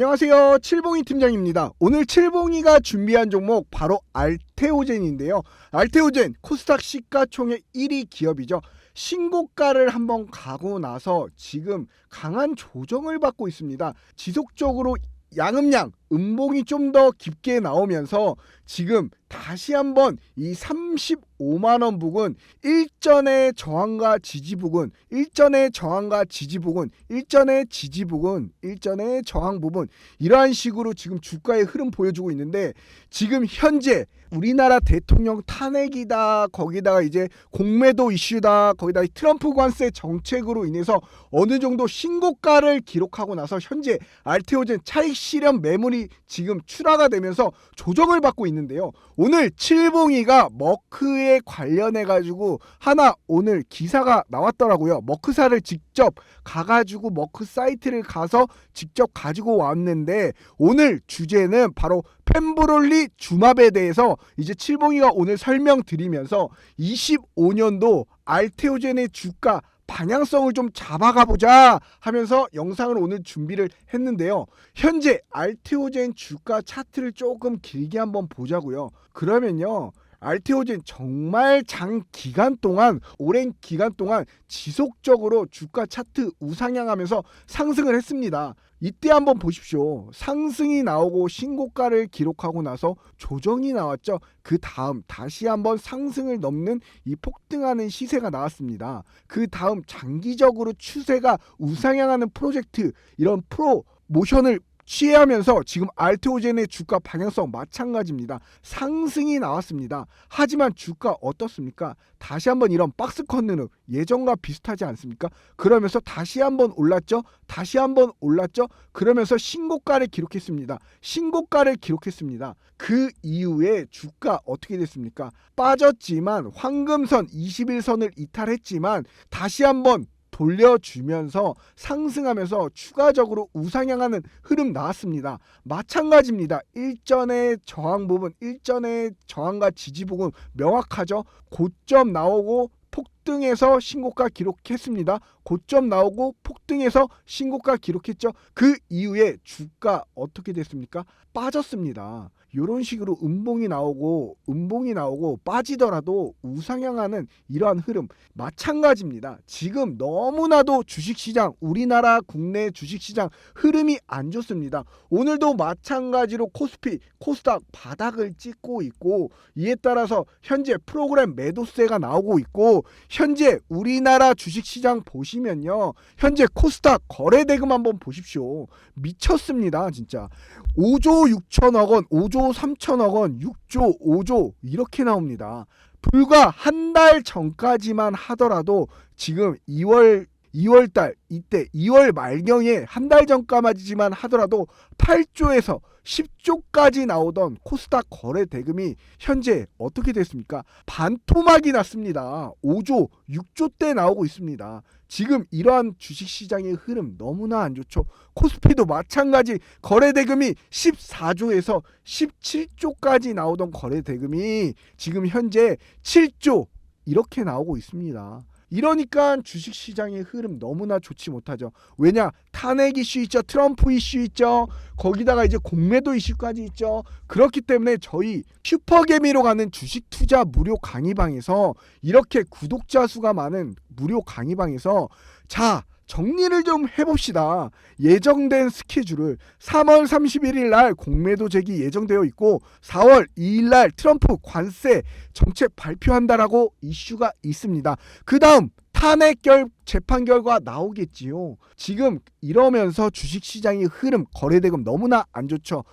안녕하세요. 칠봉이 팀장입니다. 오늘 칠봉이가 준비한 종목 바로 알테오젠인데요. 알테오젠 코스닥 시가총액 1위 기업이죠. 신고가를 한번 가고 나서 지금 강한 조정을 받고 있습니다. 지속적으로 양음양 음봉이 좀 더 깊게 나오면서 지금 다시 한번 이 35 만원 부근 일전의 저항과 지지 부근 일전의 저항과 지지 부근 일전의 지지 부근 일전의 저항 부분. 이러한 식으로 지금 주가의 흐름 보여주고 있는데 지금 현재 우리나라 대통령 탄핵이다 거기다가 이제 공매도 이슈다 거기다 이 트럼프 관세 정책으로 인해서 어느 정도 신고가를 기록하고 나서 현재 알테오젠 차익 실현 매물이 지금 출하가 되면서 조정을 받고 있는데요. 오늘 칠봉이가 머크에 관련해 가지고 하나 오늘 기사가 나왔더라고요. 머크사를 직접 가가지고 머크 사이트를 가서 직접 가지고 왔는데 오늘 주제는 바로 펜브롤리 주맙에 대해서 이제 칠봉이가 오늘 설명드리면서 25년도 알테오젠의 주가 방향성을 좀 잡아가 보자 하면서 영상을 오늘 준비를 했는데요. 현재 알테오젠 주가 차트를 조금 길게 한번 보자고요. 그러면요. 알테오젠 정말 장 기간 동안 오랜 기간 동안 지속적으로 주가 차트 우상향하면서 상승을 했습니다. 이때 한번 보십시오. 상승이 나오고 신고가를 기록하고 나서 조정이 나왔죠. 그 다음 다시 한번 상승을 넘는 이 폭등하는 시세가 나왔습니다. 그 다음 장기적으로 추세가 우상향하는 프로젝트 이런 프로 모션을 취하면서 지금 알테오젠의 주가 방향성 마찬가지입니다. 상승이 나왔습니다. 하지만 주가 어떻습니까? 다시 한번 이런 박스 컨느는 예전과 비슷하지 않습니까? 그러면서 다시 한번 올랐죠. 다시 한번 올랐죠. 그러면서 신고가를 기록했습니다. 신고가를 기록했습니다. 그 이후에 주가 어떻게 됐습니까? 빠졌지만 황금선 21선을 이탈했지만 다시 한번 돌려주면서 상승하면서 추가적으로 우상향하는 흐름 나왔습니다. 마찬가지입니다. 일전의 저항 부분, 일전의 저항과 지지 부분 명확하죠. 고점 나오고 폭등해서 신고가 기록했습니다. 고점 나오고 폭등해서 신고가 기록했죠. 그 이후에 주가 어떻게 됐습니까? 빠졌습니다. 이런 식으로 음봉이 나오고 음봉이 나오고 빠지더라도 우상향하는 이러한 흐름 마찬가지입니다. 지금 너무나도 주식시장 우리나라 국내 주식시장 흐름이 안 좋습니다. 오늘도 마찬가지로 코스피 코스닥 바닥을 찍고 있고 이에 따라서 현재 프로그램 매도세가 나오고 있고 현재 우리나라 주식시장 보시면요 현재 코스닥 거래대금 한번 보십시오 미쳤습니다 진짜 5조 6천억 원 5조 3천억 원 6조 5조 이렇게 나옵니다. 불과 한 달 전까지만 하더라도 지금 2월 2월 달 이때 2월 말경에 한 달 전까지만 하더라도 8조에서 10조까지 나오던 코스닥 거래 대금이 현재 어떻게 됐습니까? 반토막이 났습니다. 5조, 6조 대 나오고 있습니다. 지금 이러한 주식시장의 흐름 너무나 안 좋죠. 코스피도 마찬가지 거래 대금이 14조에서 17조까지 나오던 거래 대금이 지금 현재 7조 이렇게 나오고 있습니다. 이러니까 주식 시장의 흐름 너무나 좋지 못하죠. 왜냐? 탄핵 이슈 있죠. 트럼프 이슈 있죠. 거기다가 이제 공매도 이슈까지 있죠. 그렇기 때문에 저희 슈퍼개미로 가는 주식 투자 무료 강의방에서 이렇게 구독자 수가 많은 무료 강의방에서 자, 정리를 좀 해봅시다. 예정된 스케줄을 3월 31일 날 공매도 제기 예정되어 있고 4월 2일 날 트럼프 관세 정책 발표한다라고 이슈가 있습니다. 그 다음 탄핵 결 재판 결과 나오겠지요. 지금 이러면서 주식 시장의 흐름 거래대금 너무나 안 좋죠.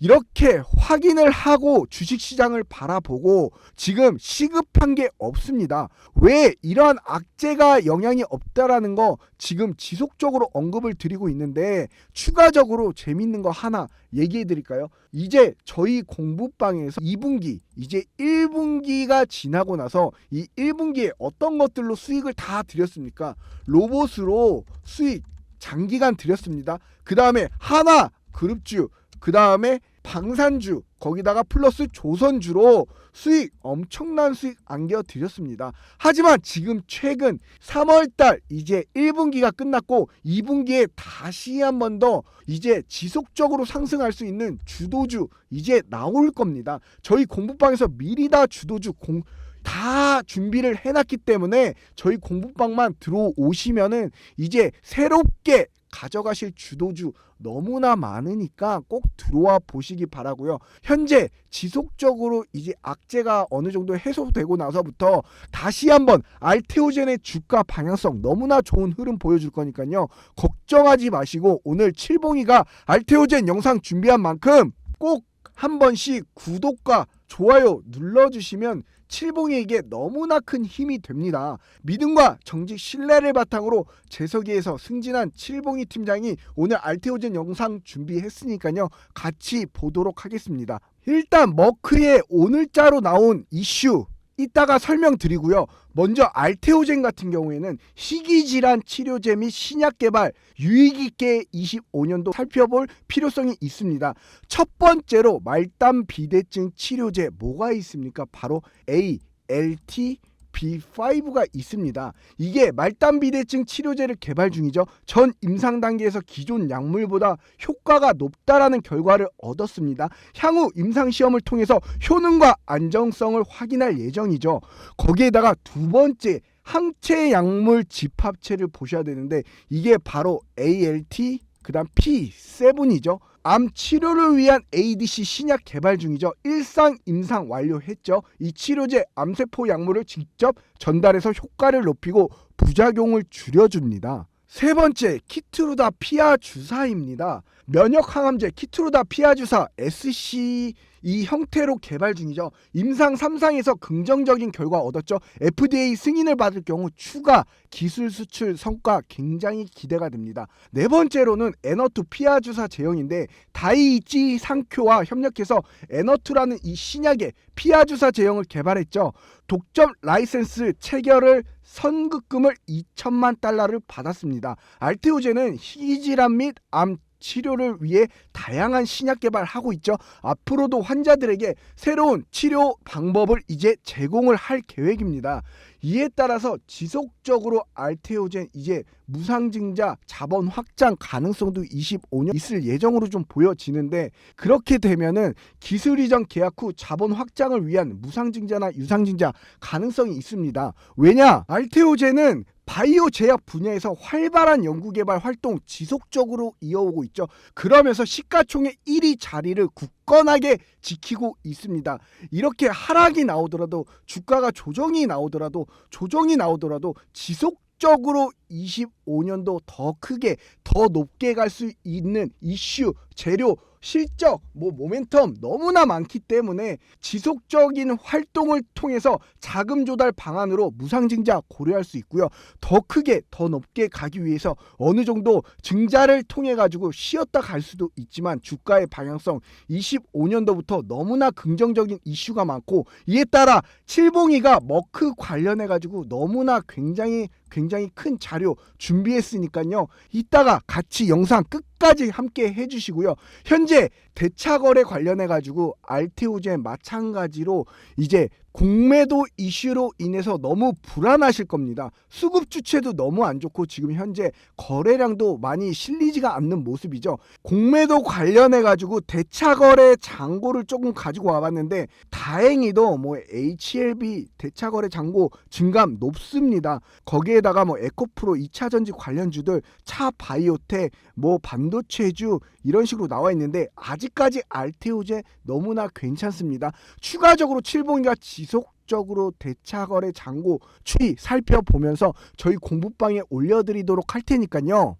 이렇게 확인을 하고 주식시장을 바라보고 지금 시급한 게 없습니다. 왜 이러한 악재가 영향이 없다라는 거 지금 지속적으로 언급을 드리고 있는데 추가적으로 재밌는 거 하나 얘기해 드릴까요? 이제 저희 공부방에서 2분기 이제 1분기가 지나고 나서 이 1분기에 어떤 것들로 수익을 다 드렸습니까? 로봇으로 수익 장기간 드렸습니다. 그 다음에 하나 그룹주 그 다음에 방산주 거기다가 플러스 조선주로 수익 엄청난 수익 안겨 드렸습니다. 하지만 지금 최근 3월달 이제 1분기가 끝났고 2분기에 다시 한 번 더 이제 지속적으로 상승할 수 있는 주도주 이제 나올 겁니다. 저희 공부방에서 미리 다 주도주 공 다 준비를 해놨기 때문에 저희 공부방만 들어오시면은 이제 새롭게 가져가실 주도주 너무나 많으니까 꼭 들어와 보시기 바라고요. 현재 지속적으로 이제 악재가 어느 정도 해소되고 나서부터 다시 한번 알테오젠의 주가 방향성 너무나 좋은 흐름 보여줄 거니까요. 걱정하지 마시고 오늘 칠봉이가 알테오젠 영상 준비한 만큼 꼭 한 번씩 구독과 좋아요 눌러주시면 칠봉이에게 너무나 큰 힘이 됩니다. 믿음과 정직 신뢰를 바탕으로 재석이에서 승진한 칠봉이 팀장이 오늘 알테오젠 영상 준비했으니까요. 같이 보도록 하겠습니다. 일단 머크의 오늘자로 나온 이슈 이따가 설명드리고요. 먼저 알테오젠 같은 경우에는 희귀질환 치료제 및 신약 개발 유익 있게 25년도 살펴볼 필요성이 있습니다. 첫 번째로 말단 비대증 치료제 뭐가 있습니까? 바로 ALT B5가 있습니다. 이게 말단 비대증 치료제를 개발 중이죠. 전 임상 단계에서 기존 약물보다 효과가 높다라는 결과를 얻었습니다. 향후 임상 시험을 통해서 효능과 안정성을 확인할 예정이죠. 거기에다가 두 번째 항체 약물 집합체를 보셔야 되는데 이게 바로 ALT 그 다음 P7이죠. 암 치료를 위한 ADC 신약 개발 중이죠. 일상 임상 완료했죠. 이 치료제 암세포 약물을 직접 전달해서 효과를 높이고 부작용을 줄여줍니다. 세 번째 키트루다 피아 주사입니다. 면역 항암제 키트루다 피아 주사 SC 이 형태로 개발 중이죠. 임상 3상에서 긍정적인 결과 얻었죠. FDA 승인을 받을 경우 추가 기술 수출 성과 굉장히 기대가 됩니다. 네 번째로는 에너투 피아 주사 제형인데 다이이치 상큐와 협력해서 에너투라는 이 신약의 피아 주사 제형을 개발했죠. 독점 라이센스 체결을 선급금을 2천만 달러를 받았습니다. 알테오제는 희귀질환 및암 치료를 위해 다양한 신약 개발하고 있죠. 앞으로도 환자들에게 새로운 치료 방법을 이제 제공을 할 계획입니다. 이에 따라서 지속적으로 알테오젠 이제 무상증자 자본 확장 가능성도 25년 있을 예정으로 좀 보여지는데 그렇게 되면은 기술 이전 계약 후 자본 확장을 위한 무상증자나 유상증자 가능성이 있습니다. 왜냐? 알테오젠은 바이오 제약 분야에서 활발한 연구개발 활동 지속적으로 이어오고 있죠. 그러면서 시가총액 1위 자리를 굳건하게 지키고 있습니다. 이렇게 하락이 나오더라도 주가가 조정이 나오더라도 조정이 나오더라도 지속 적으로 25년도 더 크게 더 높게 갈 수 있는 이슈 재료 실적, 뭐 모멘텀 너무나 많기 때문에 지속적인 활동을 통해서 자금 조달 방안으로 무상증자 고려할 수 있고요. 더 크게 더 높게 가기 위해서 어느 정도 증자를 통해 가지고 쉬었다 갈 수도 있지만 주가의 방향성 25년도부터 너무나 긍정적인 이슈가 많고 이에 따라 칠봉이가 머크 관련해 가지고 너무나 굉장히 굉장히 큰 자료 준비했으니까요. 이따가 같이 영상 끝까지 함께 해주시고요. 현재 대차거래 관련해 가지고 알테오젠 마찬가지로 이제 공매도 이슈로 인해서 너무 불안하실 겁니다. 수급 주체도 너무 안 좋고 지금 현재 거래량도 많이 실리지가 않는 모습이죠. 공매도 관련해 가지고 대차거래 잔고를 조금 가지고 와봤는데 다행히도 뭐 HLB 대차거래 잔고 증감 높습니다. 거기에다가 뭐 에코프로 2차 전지 관련주들 차 바이오텍 뭐 반도체주 이런 식으로 나와 있는데 아직 까지 알테오제 너무나 괜찮습니다. 추가적으로 칠봉이가 지속 적으로 대차거래 잔고 추이 살펴보면서 저희 공부방에 올려드리도록 할 테니까요.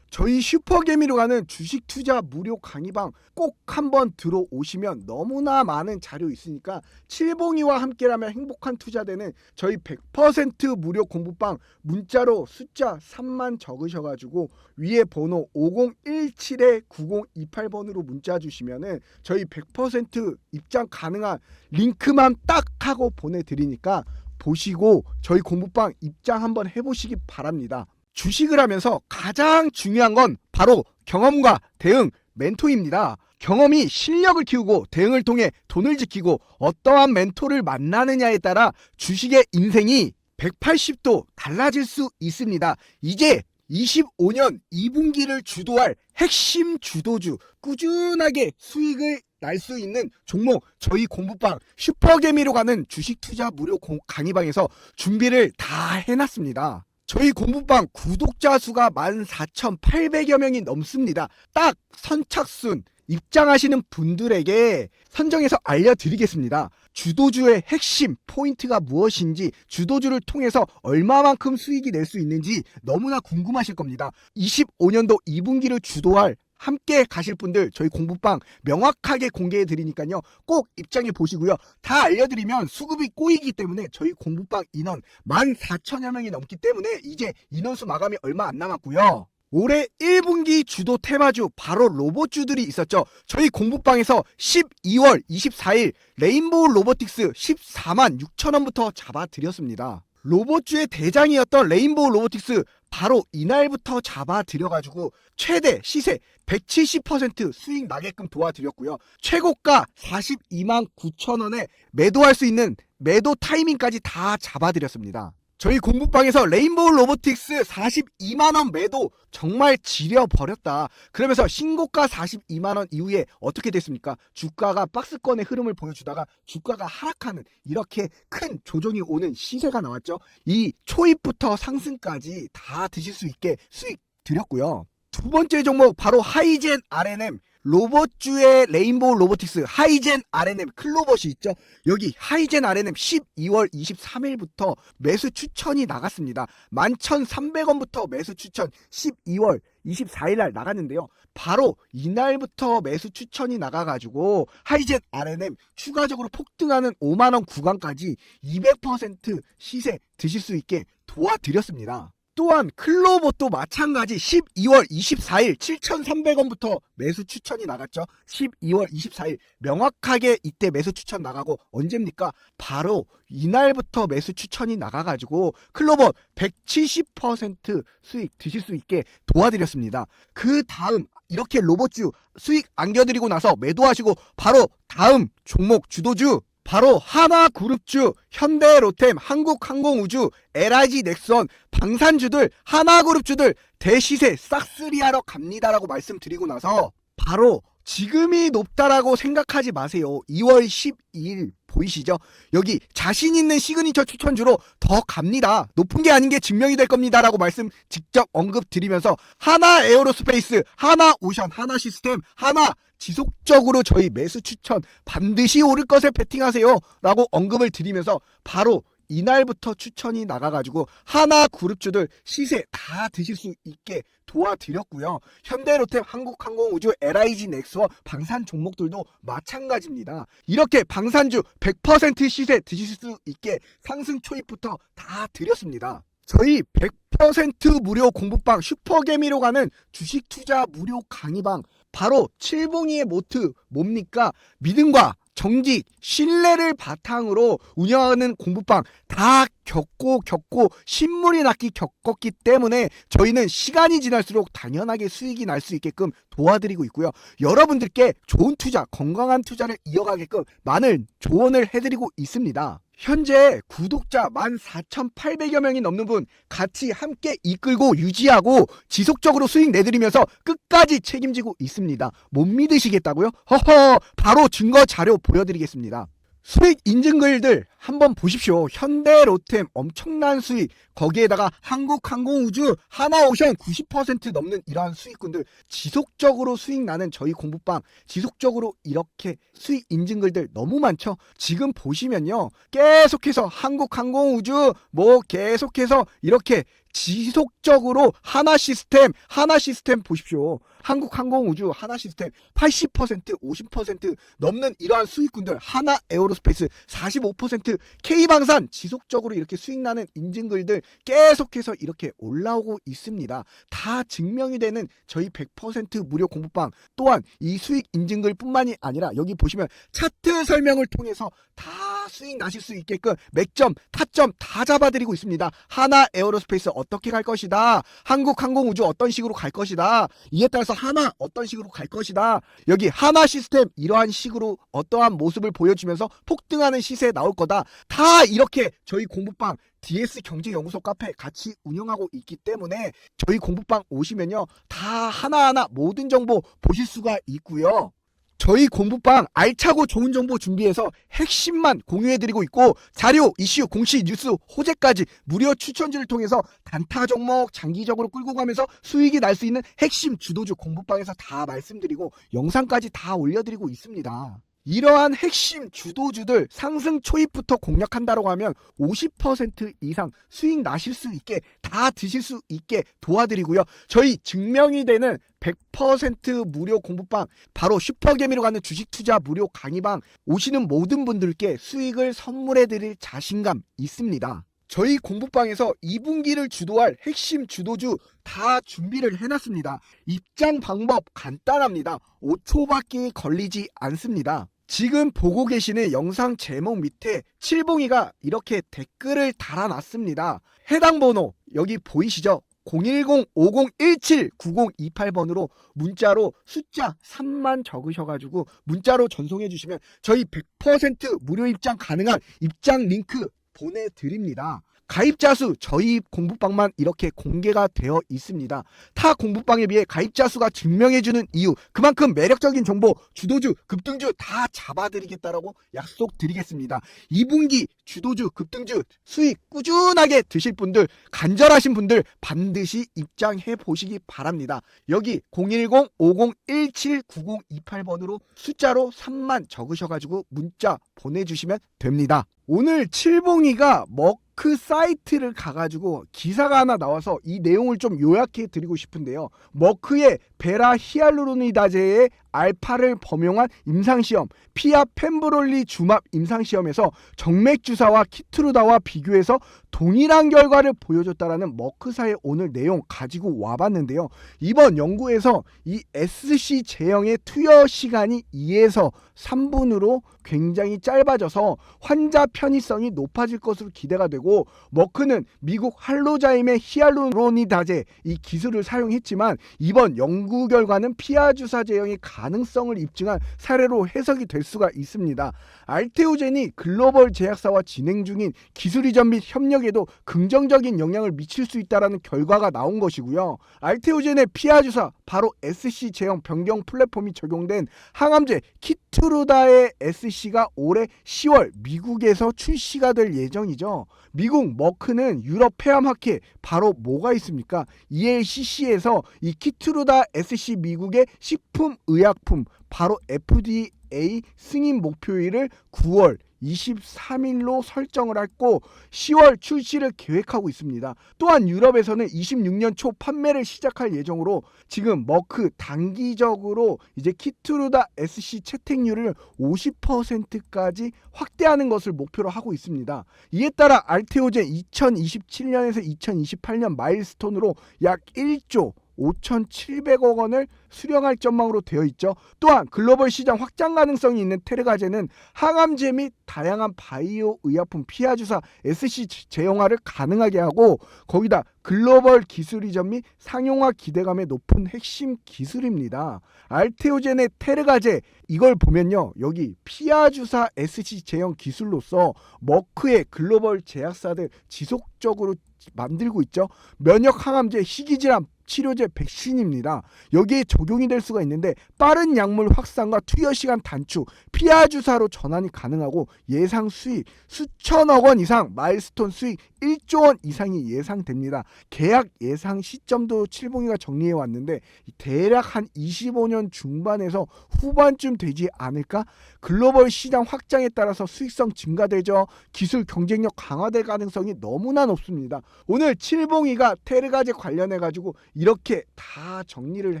저희 슈퍼개미로 가는 주식 투자 무료 강의방 꼭 한번 들어오시면 너무나 많은 자료 있으니까 칠봉이와 함께라면 행복한 투자되는 저희 100% 무료 공부방 문자로 숫자 3만 적으셔가지고 위에 번호 5017-9028번으로 문자 주시면은 저희 100% 입장 가능한 링크만 딱 하고 보내드리니까 보시고 저희 공부방 입장 한번 해보시기 바랍니다. 주식을 하면서 가장 중요한 건 바로 경험과 대응 멘토입니다. 경험이 실력을 키우고 대응을 통해 돈을 지키고 어떠한 멘토를 만나느냐에 따라 주식의 인생이 180도 달라질 수 있습니다. 이제 25년 2분기를 주도할 핵심 주도주 꾸준하게 수익을 날 수 있는 종목 저희 공부방 슈퍼개미로 가는 주식 투자 무료 공- 강의방에서 준비를 다 해놨습니다. 저희 공부방 구독자 수가 14,800여 명이 넘습니다. 딱 선착순 입장하시는 분들에게 선정해서 알려드리겠습니다. 주도주의 핵심 포인트가 무엇인지 주도주를 통해서 얼마만큼 수익이 낼 수 있는지 너무나 궁금하실 겁니다. 25년도 2분기를 주도할 함께 가실 분들 저희 공부방 명확하게 공개해 드리니까요. 꼭 입장해 보시고요. 다 알려드리면 수급이 꼬이기 때문에 저희 공부방 인원 14,000여 명이 넘기 때문에 이제 인원수 마감이 얼마 안 남았고요. 올해 1분기 주도 테마주 바로 로봇주들이 있었죠. 저희 공부방에서 12월 24일 레인보우 로보틱스 14만 6천원부터 잡아드렸습니다. 로봇주의 대장이었던 레인보우 로보틱스 바로 이날부터 잡아드려가지고 최대 시세 170% 수익 나게끔 도와드렸고요. 최고가 42만 9천 원에 매도할 수 있는 매도 타이밍까지 다 잡아드렸습니다. 저희 공부방에서 레인보우 로보틱스 42만원 매도 정말 지려버렸다. 그러면서 신고가 42만원 이후에 어떻게 됐습니까? 주가가 박스권의 흐름을 보여주다가 주가가 하락하는 이렇게 큰 조정이 오는 시세가 나왔죠. 이 초입부터 상승까지 다 드실 수 있게 수익 드렸고요. 두 번째 종목 바로 하이젠 RNM 로봇주의 레인보우 로보틱스 하이젠 RNM 클로버시 있죠. 여기 하이젠 RNM 12월 23일부터 매수 추천이 나갔습니다. 11,300원부터 매수 추천 12월 24일 날 나갔는데요. 바로 이날부터 매수 추천이 나가가지고 하이젠 RNM 추가적으로 폭등하는 5만원 구간까지 200% 시세 드실 수 있게 도와드렸습니다. 또한 클로버도 마찬가지 12월 24일 7,300원부터 매수 추천이 나갔죠. 12월 24일 명확하게 이때 매수 추천 나가고 언제입니까? 바로 이날부터 매수 추천이 나가가지고 클로버 170% 수익 드실 수 있게 도와드렸습니다. 그 다음 이렇게 로봇주 수익 안겨드리고 나서 매도하시고 바로 다음 종목 주도주 바로 하나그룹주, 현대로템, 한국항공우주, LIG 넥선, 방산주들, 하나그룹주들 대시세 싹쓸이하러 갑니다라고 말씀드리고 나서 바로 지금이 높다라고 생각하지 마세요. 2월 12일 보이시죠? 여기 자신 있는 시그니처 추천주로 더 갑니다. 높은 게 아닌 게 증명이 될 겁니다라고 말씀 직접 언급 드리면서 하나 에어로스페이스, 하나 오션, 하나 시스템, 하나 지속적으로 저희 매수 추천 반드시 오를 것을 베팅하세요 라고 언급을 드리면서 바로 이날부터 추천이 나가가지고 하나 그룹주들 시세 다 드실 수 있게 도와드렸고요. 현대로템, 한국항공우주, LIG 넥스원, 방산 종목들도 마찬가지입니다. 이렇게 방산주 100% 시세 드실 수 있게 상승 초입부터 다 드렸습니다. 저희 100% 무료 공부방 슈퍼개미로 가는 주식 투자 무료 강의방 바로 칠봉이의 모트 뭡니까? 믿음과 정직, 신뢰를 바탕으로 운영하는 공부방 다 겪고 겪고 신물이 났기 겪었기 때문에 저희는 시간이 지날수록 당연하게 수익이 날 수 있게끔 도와드리고 있고요. 여러분들께 좋은 투자, 건강한 투자를 이어가게끔 많은 조언을 해드리고 있습니다. 현재 구독자 14,800여 명이 넘는 분 같이 함께 이끌고 유지하고 지속적으로 수익 내드리면서 끝까지 책임지고 있습니다. 못 믿으시겠다고요? 허허 바로 증거 자료 보여드리겠습니다. 수익 인증글들 한번 보십시오. 현대 로템 엄청난 수익 거기에다가 한국항공우주 하나오션 90% 넘는 이러한 수익군들 지속적으로 수익 나는 저희 공부방 지속적으로 이렇게 수익 인증글들 너무 많죠. 지금 보시면요 계속해서 한국항공우주 뭐 계속해서 이렇게 지속적으로 하나 시스템 하나 시스템 보십시오. 한국항공우주 하나 시스템 80% 50% 넘는 이러한 수익군들 하나 에어로스페이스 45% K방산 지속적으로 이렇게 수익 나는 인증글들 계속해서 이렇게 올라오고 있습니다. 다 증명이 되는 저희 100% 무료 공부방 또한 이 수익 인증글 뿐만이 아니라 여기 보시면 차트 설명을 통해서 다 수익 나실 수 있게끔 맥점, 타점 다 잡아드리고 있습니다. 하나 에어로스페이스 어떻게 갈 것이다. 한국 항공우주 어떤 식으로 갈 것이다. 이에 따라서 하나 어떤 식으로 갈 것이다. 여기 하나 시스템 이러한 식으로 어떠한 모습을 보여주면서 폭등하는 시세에 나올 거다. 다 이렇게 저희 공부방 DS 경제연구소 카페 같이 운영하고 있기 때문에 저희 공부방 오시면요. 다 하나하나 모든 정보 보실 수가 있고요. 저희 공부방 알차고 좋은 정보 준비해서 핵심만 공유해드리고 있고 자료, 이슈, 공시, 뉴스, 호재까지 무료 추천지를 통해서 단타 종목 장기적으로 끌고 가면서 수익이 날 수 있는 핵심 주도주 공부방에서 다 말씀드리고 영상까지 다 올려드리고 있습니다. 이러한 핵심 주도주들 상승 초입부터 공략한다고 하면 50% 이상 수익 나실 수 있게 다 드실 수 있게 도와드리고요. 저희 증명이 되는 100% 무료 공부방 바로 슈퍼개미로 가는 주식 투자 무료 강의방 오시는 모든 분들께 수익을 선물해 드릴 자신감 있습니다. 저희 공부방에서 2분기를 주도할 핵심 주도주 다 준비를 해놨습니다. 입장 방법 간단합니다. 5초밖에 걸리지 않습니다. 지금 보고 계시는 영상 제목 밑에 칠봉이가 이렇게 댓글을 달아놨습니다. 해당 번호 여기 보이시죠? 010-5017-9028번으로 문자로 숫자 3만 적으셔가지고 문자로 전송해 주시면 저희 100% 무료 입장 가능한 입장 링크 보내드립니다. 가입자 수 저희 공부방만 이렇게 공개가 되어 있습니다. 타 공부방에 비해 가입자 수가 증명해주는 이유 그만큼 매력적인 정보 주도주 급등주 다 잡아드리겠다라고 약속드리겠습니다. 2분기 주도주 급등주 수익 꾸준하게 드실 분들 간절하신 분들 반드시 입장해 보시기 바랍니다. 여기 010-5017-9028번으로 숫자로 3만 적으셔가지고 문자 보내주시면 됩니다. 오늘 칠봉이가 머 크 사이트를 가가지고 기사가 하나 나와서 이 내용을 좀 요약해 드리고 싶은데요. 머크의 베라 히알루로니다제의 알파를 범용한 임상시험 피아 펜브롤리 주합 임상시험에서 정맥주사와 키트루다와 비교해서 동일한 결과를 보여줬다라는 머크사의 오늘 내용 가지고 와봤는데요. 이번 연구에서 이 SC 제형의 투여 시간이 2에서 3분으로 굉장히 짧아져서 환자 편의성이 높아질 것으로 기대가 되고 머크는 미국 할로자임의 히알루로니다제 이 기술을 사용했지만 이번 연구 결과는 피아 주사 제형의 가능성을 입증한 사례로 해석이 될 수가 있습니다. 알테오젠이 글로벌 제약사와 진행 중인 기술 이전 및 협력 에도 긍정적인 영향을 미칠 수 있다라는 결과가 나온 것이고요. 알테오젠의 피아 주사 바로 SC 제형 변경 플랫폼이 적용된 항암제 키트루다의 SC가 올해 10월 미국에서 출시가 될 예정이죠. 미국 머크는 유럽 폐암학회 바로 뭐가 있습니까? ELCC에서 이 키트루다 SC 미국의 식품 의약품 바로 FDA 승인 목표일을 9월 23일로 설정을 했고 10월 출시를 계획하고 있습니다. 또한 유럽에서는 26년 초 판매를 시작할 예정으로 지금 머크 단기적으로 이제 키트루다 SC 채택률을 50%까지 확대하는 것을 목표로 하고 있습니다. 이에 따라 알테오젠 2027년에서 2028년 마일스톤으로 약 1조 5,700억 원을 수령할 전망으로 되어 있죠. 또한 글로벌 시장 확장 가능성이 있는 테르가제는 항암제 및 다양한 바이오 의약품 피하 주사 SC 제형화를 가능하게 하고 거기다 글로벌 기술 이전 및 상용화 기대감의 높은 핵심 기술입니다. 알테오젠의 테르가제 이걸 보면요. 여기 피하 주사 SC 제형 기술로서 머크의 글로벌 제약사들 지속적으로 만들고 있죠. 면역 항암제, 희귀질환 치료제 백신입니다. 여기에 적용이 될 수가 있는데 빠른 약물 확산과 투여 시간 단축, 피하 주사로 전환이 가능하고 예상 수익 수천억 원 이상, 마일스톤 수익 1조 원 이상이 예상됩니다. 계약 예상 시점도 칠봉이가 정리해 왔는데 대략 한 25년 중반에서 후반쯤 되지 않을까? 글로벌 시장 확장에 따라서 수익성 증가되죠. 기술 경쟁력 강화될 가능성이 너무나 높습니다. 오늘 칠봉이가 테르가제 관련해 가지고 이렇게 다 정리를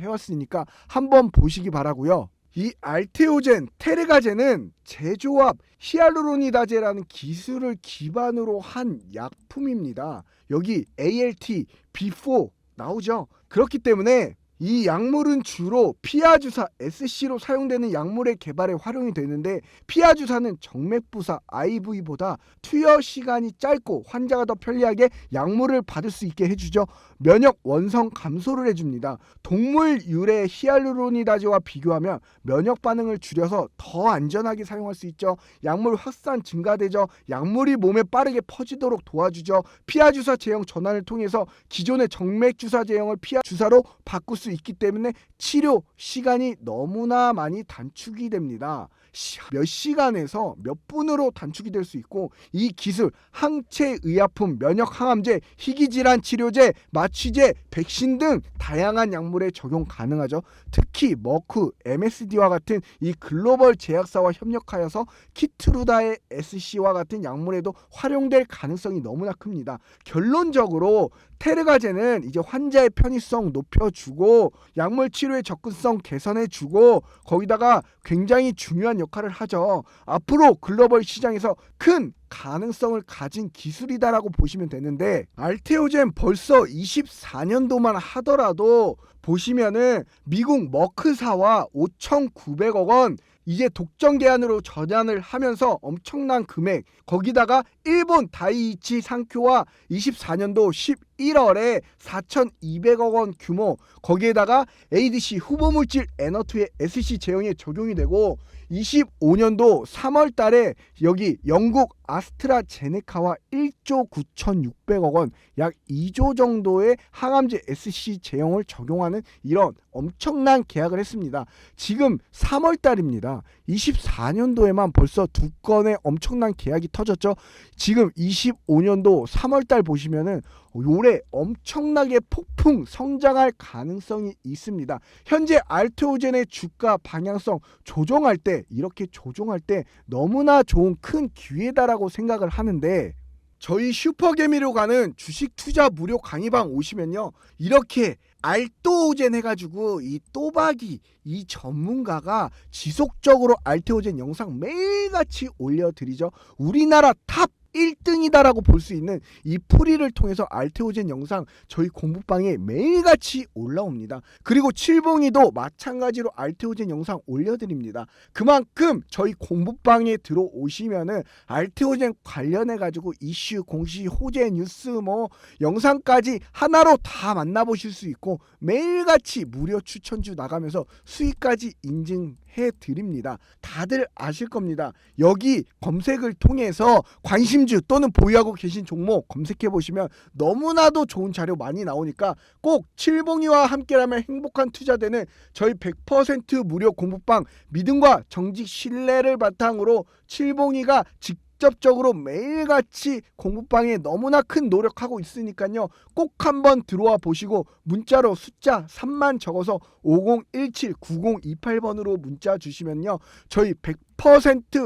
해왔으니까 한번 보시기 바라고요. 이 알테오젠, 테르가제는 제조합 히알루로니다제라는 기술을 기반으로 한 약품입니다. 여기 ALT, B4 나오죠. 그렇기 때문에 이 약물은 주로 피하 주사 SC로 사용되는 약물의 개발에 활용이 되는데 피하 주사는 정맥 부사 IV보다 투여 시간이 짧고 환자가 더 편리하게 약물을 받을 수 있게 해주죠. 면역 원성 감소를 해줍니다. 동물 유래 히알루로니다제와 비교하면 면역 반응을 줄여서 더 안전하게 사용할 수 있죠. 약물 확산 증가되죠. 약물이 몸에 빠르게 퍼지도록 도와주죠. 피하 주사 제형 전환을 통해서 기존의 정맥 주사 제형을 피하 주사로 바꿀 수 있기 때문에 치료 시간이 너무나 많이 단축이 됩니다. 시- 몇 시간에서 몇 분으로 단축이 될 수 있고 이 기술 항체 의약품, 면역 항암제, 희귀 질환 치료제, 마취제, 백신 등 다양한 약물에 적용 가능하죠. 특히 머크, MSD와 같은 이 글로벌 제약사와 협력하여서 키트루다의 SC와 같은 약물에도 활용될 가능성이 너무나 큽니다. 결론적으로 테르가제는 이제 환자의 편의성 높여주고 약물 치료의 접근성 개선해주고 거기다가 굉장히 중요한 역할을 하죠. 앞으로 글로벌 시장에서 큰 가능성을 가진 기술이다라고 보시면 되는데 알테오젠 벌써 24년도만 하더라도 보시면은 미국 머크사와 5,900억 원 이제 독점 계약으로 전환을 하면서 엄청난 금액 거기다가 일본 다이이치 상큐와 24년도 11월에 4,200억 원 규모 거기에다가 ADC 후보 물질 에너투의 SC 제형에 적용이 되고 25년도 3월 달에 여기 영국 아스트라제네카와 1조 9,600억 원, 약 2조 정도의 항암제 SC 제형을 적용하는 이런 엄청난 계약을 했습니다. 지금 3월 달입니다. 24년도에만 벌써 두 건의 엄청난 계약이 터졌죠. 지금 25년도 3월 달 보시면은 올해 엄청나게 폭풍 성장할 가능성이 있습니다. 현재 알테오젠의 주가 방향성 조정할 때 이렇게 조정할 때 너무나 좋은 큰 기회다라고 생각을 하는데 저희 슈퍼개미로 가는 주식 투자 무료 강의방 오시면요 이렇게 알토오젠 해가지고 이 또박이 이 전문가가 지속적으로 알테오젠 영상 매일같이 올려드리죠 우리나라 탑 1등이다라고 볼 수 있는 이 풀이를 통해서 알테오젠 영상 저희 공부방에 매일같이 올라옵니다. 그리고 칠봉이도 마찬가지로 알테오젠 영상 올려드립니다. 그만큼 저희 공부방에 들어오시면은 알테오젠 관련해 가지고 이슈, 공시, 호재, 뉴스 뭐 영상까지 하나로 다 만나보실 수 있고 매일같이 무료 추천주 나가면서 수익까지 인증해 드립니다. 다들 아실 겁니다. 여기 검색을 통해서 관심 주 또는 보유하고 계신 종목 검색해 보시면 너무나도 좋은 자료 많이 나오니까 꼭 칠봉이와 함께라면 행복한 투자되는 저희 100% 무료 공부방 믿음과 정직 신뢰를 바탕으로 칠봉이가 직접적으로 매일같이 공부방에 너무나 큰 노력하고 있으니까요. 꼭 한번 들어와 보시고 문자로 숫자 3만 적어서 50179028번으로 문자 주시면요. 저희 100%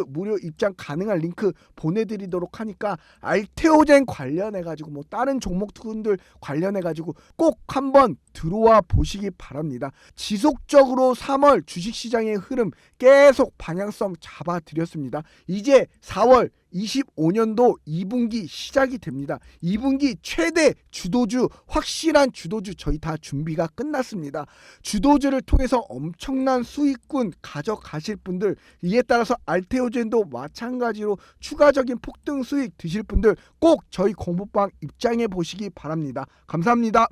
무료 입장 가능한 링크 보내드리도록 하니까 알테오젠 관련해 가지고 뭐 다른 종목분들 관련해 가지고 꼭 한번 들어와 보시기 바랍니다. 지속적으로 3월 주식시장의 흐름 계속 방향성 잡아드렸습니다. 이제 4월 25년도 2분기 시작이 됩니다. 2분기 최대 주도주 확실한 주도주 저희 다 준비가 끝났습니다. 주도주를 통해서 엄청난 수익군 가져가실 분들 이에 따라서 알테오젠도 마찬가지로 추가적인 폭등 수익 드실 분들 꼭 저희 공부방 입장해 보시기 바랍니다. 감사합니다.